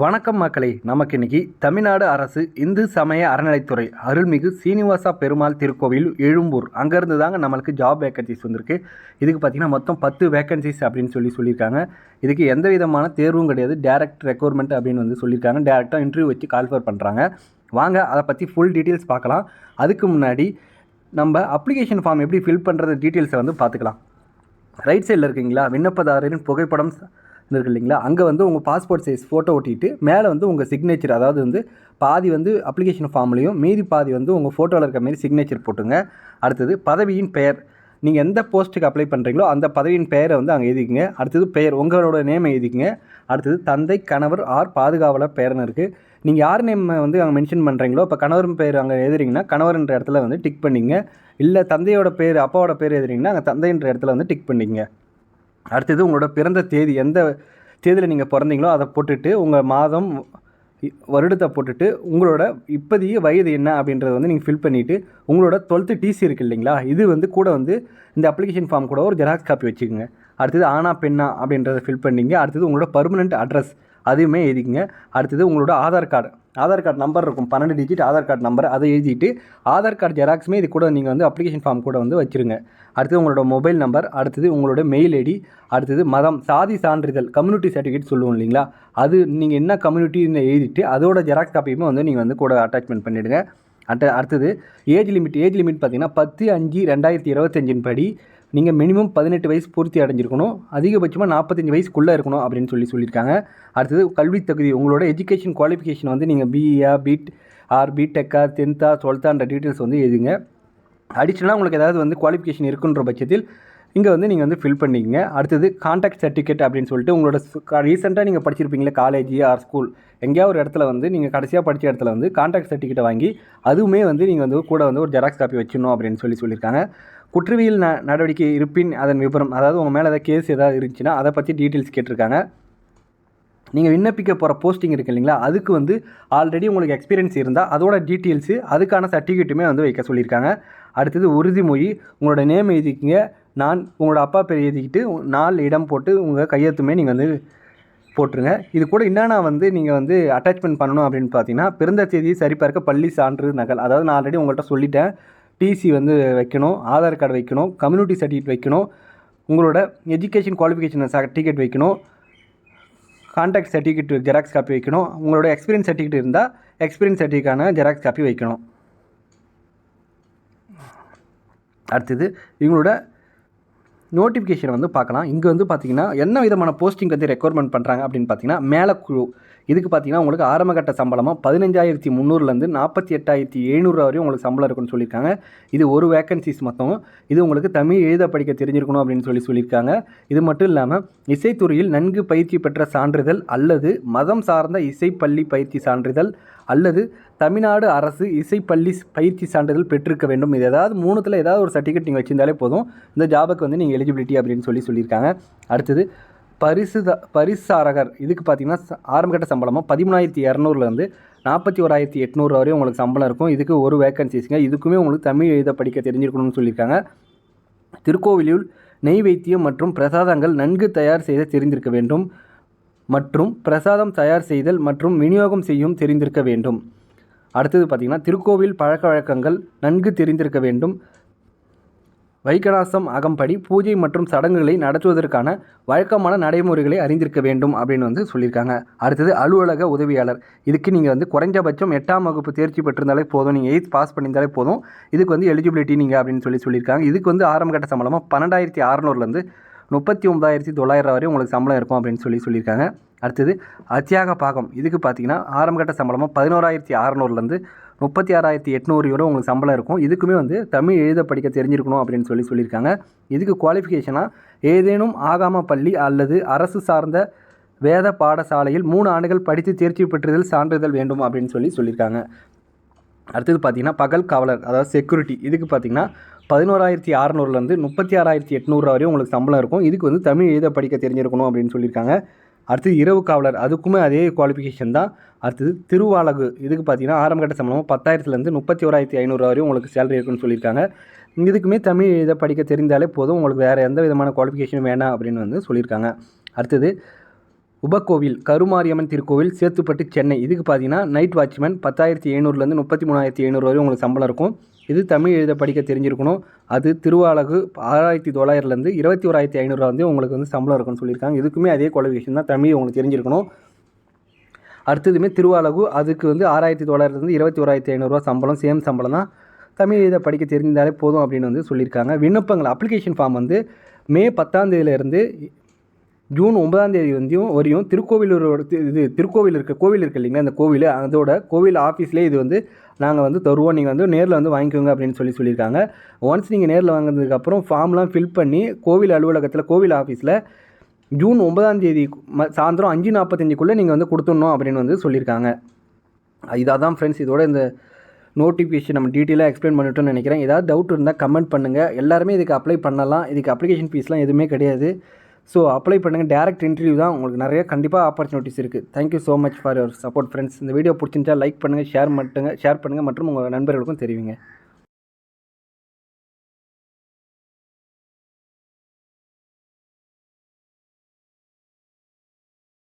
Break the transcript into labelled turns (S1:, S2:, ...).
S1: வணக்கம் மக்களே. நமக்கு இன்னைக்கு தமிழ்நாடு அரசு இந்து சமய அறநிலைத்துறை அருள்மிகு சீனிவாசா பெருமாள் திருக்கோவில் எழும்பூர். அங்கேருந்து தாங்க நம்மளுக்கு ஜாப் வேக்கன்சிஸ் வந்திருக்கு. இதுக்கு பார்த்தீங்கன்னா மொத்தம் பத்து வேக்கன்சிஸ் அப்படின்னு சொல்லி சொல்லியிருக்காங்க. இதுக்கு எந்த விதமான தேர்வும் கிடையாது. டேரக்ட் ரெக்யர்மெண்ட் அப்படின்னு வந்து சொல்லியிருக்காங்க. டேரெக்டாக இன்டர்வியூ வச்சு கால்ஃபர் பண்ணுறாங்க வாங்க அதை பற்றி ஃபுல் டீட்டெயில்ஸ் பார்க்கலாம். அதுக்கு முன்னாடி நம்ம அப்ளிகேஷன் ஃபார்ம் எப்படி ஃபில் பண்ணுறது டீட்டெயில்ஸை வந்து பார்த்துக்கலாம். ரைட் சைடில் இருக்கீங்களா? விண்ணப்பதாரரின் புகைப்படம் இருக்கு இல்லைங்களா? அங்கே வந்து உங்கள் பாஸ்போர்ட் சைஸ் ஃபோட்டோ ஒட்டிட்டு மேலே வந்து உங்கள் சிக்னேச்சர் அதாவது வந்து பாதி வந்து அப்ளிகேஷன் ஃபார்ம்லேயும் மீதி பாதி வந்து உங்கள் ஃபோட்டோவில் இருக்க மாரி சிக்னேச்சர் போட்டுங்க. அடுத்தது பதவியின் பெயர். நீங்கள் எந்த போஸ்ட்டுக்கு அப்ளை பண்ணுறீங்களோ அந்த பதவியின் பெயரை வந்து அங்கே எழுதிக்கங்க. அடுத்தது பெயர் உங்களோட நேமை எழுதிக்கங்க. அடுத்தது தந்தை கணவர் ஆர் பாதுகாவலர் பெயர்னு இருக்குது நீங்கள் யார் நேம் வந்து அங்கே மென்ஷன் பண்ணுறீங்களோ இப்போ கணவர் பேர் அங்கே எழுதுறீங்கன்னா கணவர்ன்ற இடத்துல வந்து டிக் பண்ணிங்க இல்லை தந்தையோட பேர் அப்பாவோட பேர் எழுதுறீங்கன்னா அங்கே தந்தைன்ற இடத்துல வந்து டிக் பண்ணிங்க அடுத்தது உங்களோட பிறந்த தேதி எந்த தேதியில் நீங்கள் பிறந்தீங்களோ அதை போட்டுட்டு உங்கள் மாதம் இ- வருடத்தை போட்டுட்டு உங்களோட இப்போதைய வயது என்ன அப்படின்றத வந்து நீங்கள் ஃபில் பண்ணிவிட்டு உங்களோட டுவெல்த்து டிசி இருக்கு இல்லைங்களா? இது வந்து கூட வந்து இந்த அப்ளிகேஷன் ஃபார்ம் கூட ஒரு ஜெராக்ஸ் காப்பி வச்சுக்கோங்க. அடுத்தது ஆனா பெண்ணா அப்படின்றத ஃபில் பண்ணிங்க. அடுத்தது உங்களோட பர்மனெண்ட் அட்ரஸ் அதையுமே எழுதிக்கங்க. அடுத்தது உங்களோட Aadhaar card. Aadhaar card number இருக்கும். பன்னெண்டு டிஜிட் ஆதார் கார்டு நம்பர். அதை எழுதிட்டு ஆதார் கார்டு ஜெராக்ஸுமே இது கூட நீங்கள் வந்து அப்ளிகேஷன் ஃபார்ம் கூட வந்து வச்சுருங்க. அடுத்தது உங்களோட மொபைல் நம்பர் அடுத்தது உங்களோட மெயில் ஐடி அடுத்தது மதம் சாதி சான்றிதழ் கம்யூனிட்டி சர்டிஃபிகேட் சொல்லுவோம் இல்லைங்களா? அது நீங்கள் என்ன கம்யூனிட்டின்னு எழுதிட்டு அதோட ஜெராக்ஸ் காப்பியுமே வந்து நீங்கள் வந்து கூட அட்டாச்மெண்ட் பண்ணிவிடுங்க அட்ட அடுத்தது ஏஜ் லிமிட் ஏஜ் லிமிட் பார்த்தீங்கன்னா பத்து அஞ்சு ரெண்டாயிரத்தி இருபத்தஞ்சின் படி நீங்கள் மினிமம் பதினெட்டு வயசு பூர்த்தி அடைஞ்சிருக்கணும். அதிகபட்சமாக நாற்பத்தஞ்சு வயசுக்குள்ளே இருக்கணும் அப்படின்னு சொல்லி சொல்லியிருக்காங்க. அடுத்தது கல்வி தகுதி உங்களோட எஜுகேஷன் குவாலிஃபிகேஷன் வந்து நீங்கள் பிஇயா பிட் ஆர் பிடெக்கா டென்த்தா டுவெல்த்தான்ற டீட்டெயில்ஸ் வந்து எழுதுங்க. அடிஷ்னலாக உங்களுக்கு ஏதாவது வந்து குவாலிஃபிகேஷன் இருக்குன்ற பட்சத்தில் இங்கே வந்து நீங்கள் வந்து ஃபில் பண்ணிக்கங்க. அடுத்தது கான்டாக்ட் சர்டிஃபிகேட் அப்படின்னு சொல்லிட்டு உங்களோட ரீசெண்டாக நீங்கள் படிச்சிருப்பீங்களே காலேஜ் ஆர் ஸ்கூல் எங்கேயாவது ஒரு இடத்துல வந்து நீங்கள் கடைசியாக படித்த இடத்துல வந்து கான்டாக்ட் சர்டிஃபிகேட்டை வாங்கி அதுவுமே வந்து நீங்கள் வந்து கூட வந்து ஒரு ஜெராக்ஸ் காப்பி வச்சிடணும் அப்படின்னு சொல்லி சொல்லியிருக்காங்க. குற்றவியல் ந நடவடிக்கை இருப்பின் அதன் விபரம் அதாவது உங்கள் மேலே ஏதாவது கேஸ் ஏதாவது இருந்துச்சுன்னா அதை பற்றி டீட்டெயில்ஸ் கேட்டிருக்காங்க. நீங்கள் விண்ணப்பிக்க போகிற போஸ்டிங் இருக்கு இல்லைங்களா அதுக்கு வந்து ஆல்ரெடி உங்களுக்கு எக்ஸ்பீரியன்ஸ் இருந்தால் அதோட டீட்டெயில்ஸு அதுக்கான சர்டிஃபிகேட்டுமே வந்து வைக்க சொல்லியிருக்காங்க. அடுத்தது உறுதிமொழி உங்களோட நேம் எழுதிக்கிங்க. நான் உங்களோட அப்பா பேர் எழுதிக்கிட்டு நாலு இடம் போட்டு உங்கள் கையெழுத்துமே நீங்கள் வந்து போட்டுருங்க. இது கூட என்னென்னா வந்து நீங்கள் வந்து அட்டாச்மெண்ட் பண்ணணும் அப்படின்னு பார்த்தீங்கன்னா பிறந்த தேதியை சரிபார்க்க பள்ளி சான்று நகல் அதாவது நான் ஆல்ரெடி உங்கள்கிட்ட சொல்லிட்டேன். டிசி வந்து வைக்கணும் ஆதார் கார்டு வைக்கணும் கம்யூனிட்டி சர்டிஃபிகேட் வைக்கணும் உங்களோட எஜுகேஷன் குவாலிஃபிகேஷன் சர்டிஃபிகேட் வைக்கணும் கான்டாக்ட் சர்டிஃபிகேட் ஜெராக்ஸ் காப்பி வைக்கணும் உங்களோட எக்ஸ்பீரியன்ஸ் சர்டிஃபிகேட் இருந்தால் எக்ஸ்பீரியன்ஸ் சர்டிஃபிகேட்டான ஜெராக்ஸ் காப்பி வைக்கணும். அடுத்தது இவங்களோட நோட்டிஃபிகேஷன் வந்து பார்க்கலாம். இங்கே வந்து பார்த்தீங்கன்னா என்ன விதமான போஸ்டிங் வந்து ரெக்குவயர்மெண்ட் பண்ணுறாங்க அப்படின்னு பார்த்தீங்கன்னா மேலே குழு. இதுக்கு பார்த்தீங்கன்னா உங்களுக்கு ஆரம்பகட்ட சம்பளமாக பதினஞ்சாயிரத்தி முந்நூறுலேருந்து நாற்பத்தி எட்டாயிரத்தி எழுநூறு வரையும் உங்களுக்கு சம்பளம் இருக்குன்னு சொல்லியிருக்காங்க. இது ஒரு வேக்கன்சிஸ் மொத்தம். இது உங்களுக்கு தமிழ் எழுத படிக்க தெரிஞ்சிருக்கணும் அப்படின்னு சொல்லி சொல்லியிருக்காங்க. இது மட்டும் இல்லாமல் இசைத்துறையில் நன்கு பயிற்சி பெற்ற சான்றிதழ் அல்லது மதம் சார்ந்த இசைப்பள்ளி பயிற்சி சான்றிதழ் அல்லது தமிழ்நாடு அரசு இசைப்பள்ளி பயிற்சி சான்றிதழ் பெற்றிருக்க வேண்டும். இது ஏதாவது மூணுத்தில் ஏதாவது ஒரு சர்டிஃபிகேட் நீங்கள் வச்சிருந்தாலே போதும். இந்த ஜாபுக்கு வந்து நீங்கள் எலிஜிபிலிட்டி அப்படின்னு சொல்லி சொல்லியிருக்காங்க. அடுத்தது பரிசு பரிசாரகர். இதுக்கு பார்த்தீங்கன்னா ஆரம்பகட்ட சம்பளமாக பதிமூணாயிரத்தி இரநூறுலேருந்து நாற்பத்தி ஓராயிரத்தி எட்நூறு வரையும் உங்களுக்கு சம்பளம் இருக்கும். இதுக்கு ஒரு வேக்கன்சிஸ்ங்க இதுக்குமே உங்களுக்கு தமிழ் எழுத படிக்க தெரிஞ்சிருக்கணும்னு சொல்லியிருக்காங்க. திருக்கோவிலில் நெய் வைத்தியம் மற்றும் பிரசாதங்கள் நன்கு தயார் செய்த தெரிந்திருக்க வேண்டும். மற்றும் பிரசாதம் தயார் செய்தல் மற்றும் விநியோகம் செய்யும் தெரிந்திருக்க வேண்டும். அடுத்தது பார்த்திங்கன்னா திருக்கோவில் பழக்க வழக்கங்கள் நன்கு தெரிந்திருக்க வேண்டும். வைகநாசம் அகம்படி பூஜை மற்றும் சடங்குகளை நடத்துவதற்கான வழக்கமான நடைமுறைகளை அறிந்திருக்க வேண்டும் அப்படின்னு வந்து சொல்லியிருக்காங்க. அடுத்தது அலுவலக உதவியாளர். இதுக்கு நீங்கள் வந்து குறைஞ்சபட்சம் எட்டாம் வகுப்பு தேர்ச்சி பெற்றிருந்தாலே போதும். நீங்கள் எயித் பாஸ் பண்ணியிருந்தாலே போதும். இதுக்கு வந்து எலிஜிபிலிட்டி நீங்கள் அப்படின்னு சொல்லி சொல்லியிருக்காங்க. இதுக்கு வந்து ஆரம்பகட்ட சம்பளமாக பன்னெண்டாயிரத்தி அறநூறுலேருந்து முப்பத்தி ஒன்பதாயிரத்தி தொள்ளாயிரம் வரை உங்களுக்கு சம்பளம் இருக்கும் அப்படின்னு சொல்லி சொல்லியிருக்காங்க. அடுத்தது அத்தியாக பாகம். இதுக்கு பார்த்தீங்கன்னா ஆரம்பகட்ட சம்பளமாக பதினோராயிரத்தி அறநூறுலேருந்து முப்பத்தி ஆறாயிரத்தி எட்நூறு வரை உங்களுக்கு சம்பளம் இருக்கும். இதுக்குமே வந்து தமிழ் எழுத படிக்க தெரிஞ்சிருக்கணும் அப்படின்னு சொல்லி சொல்லியிருக்காங்க. இதுக்கு குவாலிஃபிகேஷனாக ஏதேனும் ஆகாம பள்ளி அல்லது அரசு சார்ந்த வேத பாடசாலையில் மூணு ஆண்டுகள் படித்து தேர்ச்சி பெற்றதில் சான்றிதழ் வேண்டும் அப்படின்னு சொல்லி சொல்லியிருக்காங்க. அடுத்தது பார்த்தீங்கன்னா பகல் காவலர் அதாவது செக்யூரிட்டி இதுக்கு பார்த்தீங்கன்னா பதினோராயிரத்தி அறநூறுலேருந்து முப்பத்தி ஆறாயிரத்தி எட்நூறுரூவா வரையும் உங்களுக்கு சம்பளம் இருக்கும். இதுக்கு வந்து தமிழ் எழுத படிக்க தெரிஞ்சிருக்கணும் அப்படின்னு சொல்லியிருக்காங்க. அடுத்தது இரவு காவலர் அதுக்குமே அதே குவாலிஃபிகேஷன் தான். அடுத்தது திருவாலகு இதுக்கு பார்த்தீங்கன்னா ஆரம்பகட்ட சம்பளம் பத்தாயிரத்துலேருந்து முப்பத்தி ஓராயிரத்தி ஐநூறுரூவா வரையும் உங்களுக்கு சேலரி இருக்குன்னு சொல்லியிருக்காங்க. இதுக்குமே தமிழ் எழுத படிக்க தெரிந்தாலே போதும். உங்களுக்கு வேறு எந்த விதமான குவாலிஃபிகேஷனும் வேணாம் அப்படின்னு வந்து சொல்லியிருக்காங்க. அடுத்தது உபகோவில் கருமாரியம்மன் திருக்கோவில் சேத்துப்பட்டு சென்னை. இதுக்கு பார்த்தீங்கன்னா நைட் வாட்ச்மேன் பத்தாயிரத்தி ஐநூறுலேருந்து முப்பத்தி மூணாயிரத்தி எழுநூறு வரை உங்களுக்கு சம்பளம் இருக்கும். இது தமிழ் எழுத படிக்க தெரிஞ்சிருக்கணும். அது திருவாலகு ஆறாயிரத்தி தொள்ளாயிரத்துலேருந்து இருபத்தி ஓராயிரத்தி ஐநூறுரூவா வந்து உங்களுக்கு வந்து சம்பளம் இருக்கும்னு சொல்லியிருக்காங்க. இதுக்குமே அதே குவாலிஃபிகேஷன் தான் தமிழ் உங்களுக்கு தெரிஞ்சிருக்கணும். அடுத்ததுமே திருவாலகு அதுக்கு வந்து ஆறாயிரத்தி தொள்ளாயிரத்துலேருந்து இருபத்தி ஓராயிரத்தி ஐநூறுரூவா சம்பளம் சேம் சம்பளம் தான் தமிழ் எழுத படிக்க தெரிந்தாலே போதும் அப்படின்னு வந்து சொல்லியிருக்காங்க. விண்ணப்பங்கள் அப்ளிகேஷன் ஃபார்ம் வந்து மே பத்தாம் தேதியிலேருந்து ஜூன் ஒன்பதாம் தேதி வந்தியும் வரையும் திருக்கோவிலூரோட இது திருக்கோவில் இருக்க கோவில் இருக்கு இல்லைங்களா? அந்த கோவில் அதோட கோவில் ஆஃபீஸ்லேயே இது வந்து நாங்கள் வந்து தருவோம். நீங்கள் வந்து நேரில் வந்து வாங்கிக்கோங்க அப்படின்னு சொல்லி சொல்லியிருக்காங்க. ஒன்ஸ் நீங்கள் நேரில் வாங்கினதுக்கப்புறம் ஃபார்ம்லாம் ஃபில் பண்ணி கோவில் அலுவலகத்தில் கோவில் ஆஃபீஸில் ஜூன் ஒன்பதாம் தேதி ம சாயந்தரம் அஞ்சு நாற்பத்தஞ்சுக்குள்ளே நீங்கள் வந்து கொடுத்துடணும் அப்படின்னு வந்து சொல்லியிருக்காங்க. இதாக தான் ஃப்ரெண்ட்ஸ் இதோட இந்த நோட்டிஃபிகேஷன் நம்ம டீட்டெயிலாக எக்ஸ்பிளைன் பண்ணிட்டோம்னு நினைக்கிறேன். ஏதாவது டவுட் இருந்தால் கமெண்ட் பண்ணுங்கள் எல்லாருமே இதுக்கு அப்ளை பண்ணலாம். இதுக்கு அப்ளிகேஷன் ஃபீஸ்லாம் எதுவுமே கிடையாது. ஸோ அப்ளை பண்ணுங்கள் டேரக்ட் இன்டர்வியூ தான் உங்களுக்கு நிறைய கண்டிப்பாக ஆப்பர்ச்சுனிட்டிஸ் இருக்குது thank you so much for your support friends இந்த வீடியோ பிடிச்சிருந்தா லைக் பண்ணுங்கள் ஷேர் பண்ணுங்கள் ஷேர் பண்ணுங்கள் மற்றும் உங்கள் நண்பர்களுக்கும் தெரிவிங்க.